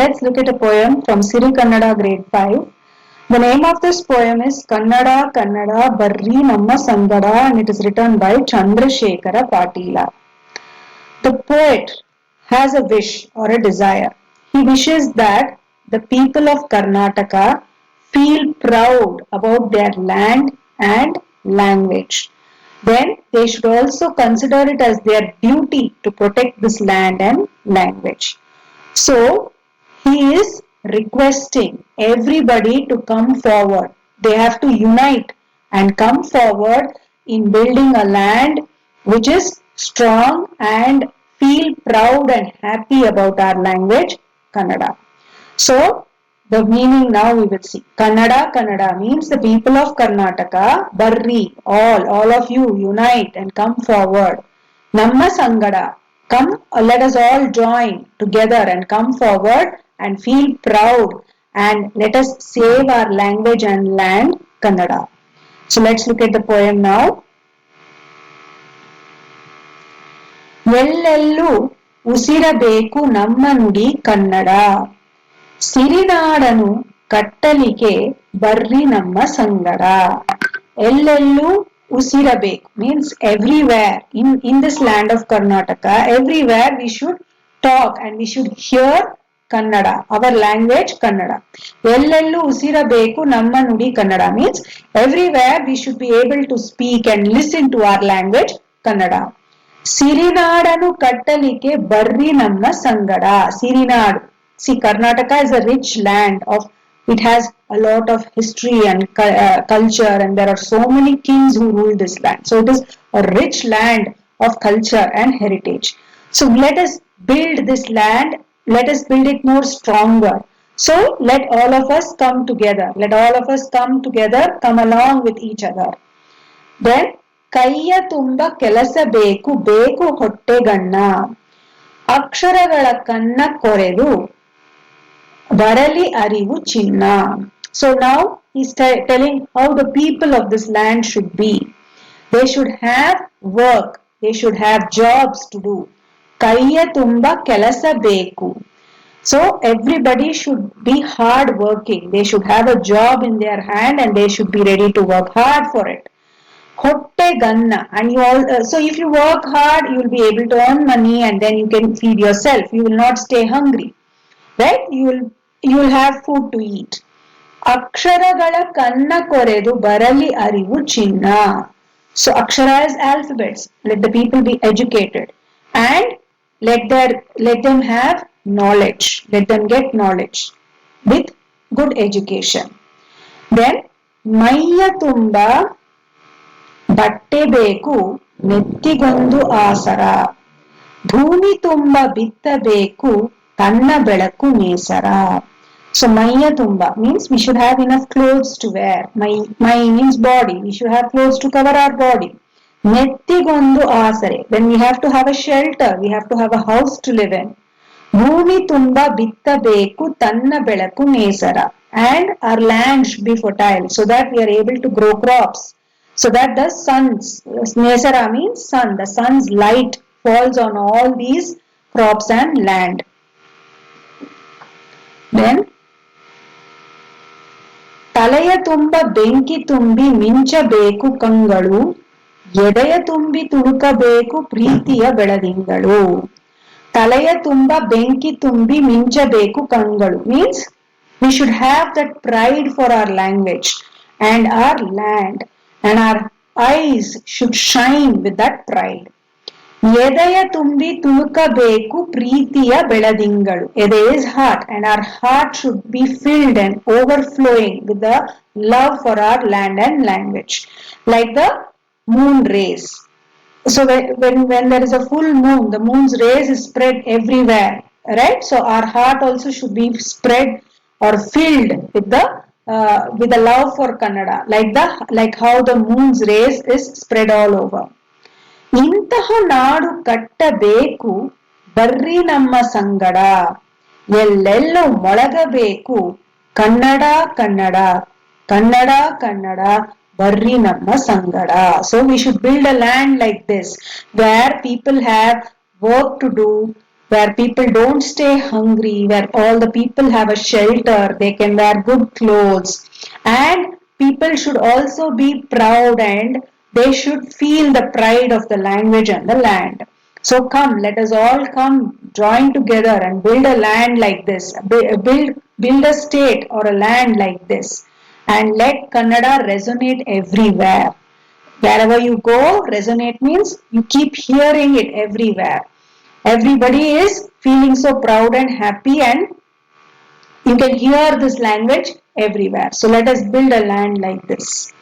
let's look at a poem from Siri Kannada grade 5. The name of this poem is Kannada Kannada Barri Namma Sangada and it is written by Chandrasekhara Patila. The poet has a wish or a desire. He wishes that the people of Karnataka feel proud about their land and language. Then they should also consider it as their duty to protect this land and language. So he is requesting everybody to come forward. They have to unite and come forward in building a land which is strong and feel proud and happy about our language, Kannada. So, the meaning now we will see. Kannada, Kannada means the people of Karnataka, Barri, all, all of you unite and come forward. Namma Sangada, come, let us all join together and come forward and feel proud and let us save our language and land, Kannada. So let's look at the poem now. ಎಲ್ಲೆಲ್ಲೂ ಉಸಿರಬೇಕು ನಮ್ಮ ನುಡಿ ಕನ್ನಡ ಸಿರಿನಾಡನು ಕಟ್ಟಲಿಗೆ ಬರ್ರಿ ನಮ್ಮ ಸಂಗಡ ಎಲ್ಲೆಲ್ಲೂ ಉಸಿರಬೇಕು means everywhere in in this land of Karnataka everywhere we should talk and we should hear Kannada our language Kannada ಎಲ್ಲೆಲ್ಲೂ ಉಸಿರಬೇಕು ನಮ್ಮ ನುಡಿ Kannada means everywhere we should be able to speak and listen to our language Kannada ಸಿರಿನಾಡನು ಕಟ್ಟಲಿಕ್ಕೆ ಬರ್ರಿ ನಮ್ಮ ಸಂಗಡ ಸಿರಿನಾಡು see karnataka is a rich land of it has a lot of history and uh, culture and there are so many kings who ruled this land so it is a rich land of culture and heritage so let us build this land let us build it more stronger so let all of us come together let all of us come together come along with each other then ಕೈಯ ತುಂಬ ಕೆಲಸ ಬೇಕು ಬೇಕು ಹೊಟ್ಟೆಗಣ್ಣ ಅಕ್ಷರಗಳ ಕಣ್ಣ ಕೊರೆದು ಬರಲಿ ಅರಿವು ಚಿನ್ನ ಸೊ ನಾವು he's telling how the people of this land should be they should have work they should have jobs to do ಕೈಯ ತುಂಬ ಕೆಲಸ ಬೇಕು so everybody should be hard working they should have a job in their hand and they should be ready to work hard for it hotte ganna and you all uh, so if you work hard you will be able to earn money and then you can feed yourself you will not stay hungry right you will you will have food to eat ಅಕ್ಷರಗಳ ಕನ್ನ ಕೊರೆದು ಬರಲಿ ಅರಿವು ಚಿನ್ನ so Akshara is alphabets let the people B educated and let there let them have knowledge let them get knowledge with good education then ಮೈಯ ತುಂಬ ಬಟ್ಟೆ ಬೇಕು ನೆತ್ತಿಗೊಂದು ಆಸರ ಭೂಮಿ ತುಂಬ ಬಿತ್ತಬೇಕು ತನ್ನ ಬೆಳಕು ನೇಸರ ಸೊ ಮೈಯ ತುಂಬ means we should have enough clothes to wear my my means body we should have clothes to cover our body ನೆತ್ತಿಗೊಂದು ಆಸರೆ. Then we have to have a shelter we have to have a house to live in ಭೂಮಿ ತುಂಬಾ ಬಿತ್ತಬೇಕು, ತನ್ನ ಬೆಳಕು ನೇಸರ. And our land should be fertile so that we are able to grow crops so that the sun's, ನೇಸರ means sun, the sun's light falls on all these crops and land. Then, ತಲೆಯ ತುಂಬ ಬೆಂಕಿ ತುಂಬಿ ಮಿಂಚಬೇಕು ಕಂಗಳು. ಎದೆಯ ತುಂಬಿ ತುಳುಕಬೇಕು ಪ್ರೀತಿಯ ಬೆಳದಿಂಗಳು ತಲೆಯ ತುಂಬ ಬೆಂಕಿ ತುಂಬಿ ಮಿಂಚಬೇಕು ಕಂಗಳು means we should have that pride for our language and our land and our eyes should shine with that pride. ಎದೆಯ ತುಂಬಿ ತುಳುಕಬೇಕು ಪ್ರೀತಿಯ ಬೆಳದಿಂಗಳು ಎದೆ is heart and our heart should be filled and overflowing with the love for our land and language like the moon rays so when when there is a full moon the moon's rays is spread everywhere right so our heart also should be spread or filled with the uh, with a love for Kannada, like the like how the moon's rays is spread all over. ಇಂತಹ ನಾಡು ಕಟ್ಟಬೇಕು ಬರ್ರಿ ನಮ್ಮ ಸಂಗಡ ಎಲ್ಲೆಲ್ಲೋ ಮೊಳಗಬೇಕು Kannada Kannada Kannada Kannada Varri Namma Sangada. So we should build a land like this where people have work to do, where people don't stay hungry, where all the people have a shelter, they can wear good clothes. And people should also be proud and they should feel the pride of the language and the land. So come, let us all come, join together and build a land like this, build, build a state or a land like this and let Kannada resonate everywhere. Wherever you go, resonate means you keep hearing it everywhere. Everybody is feeling so proud and happy, and you can hear this language everywhere. So let us build a land like this.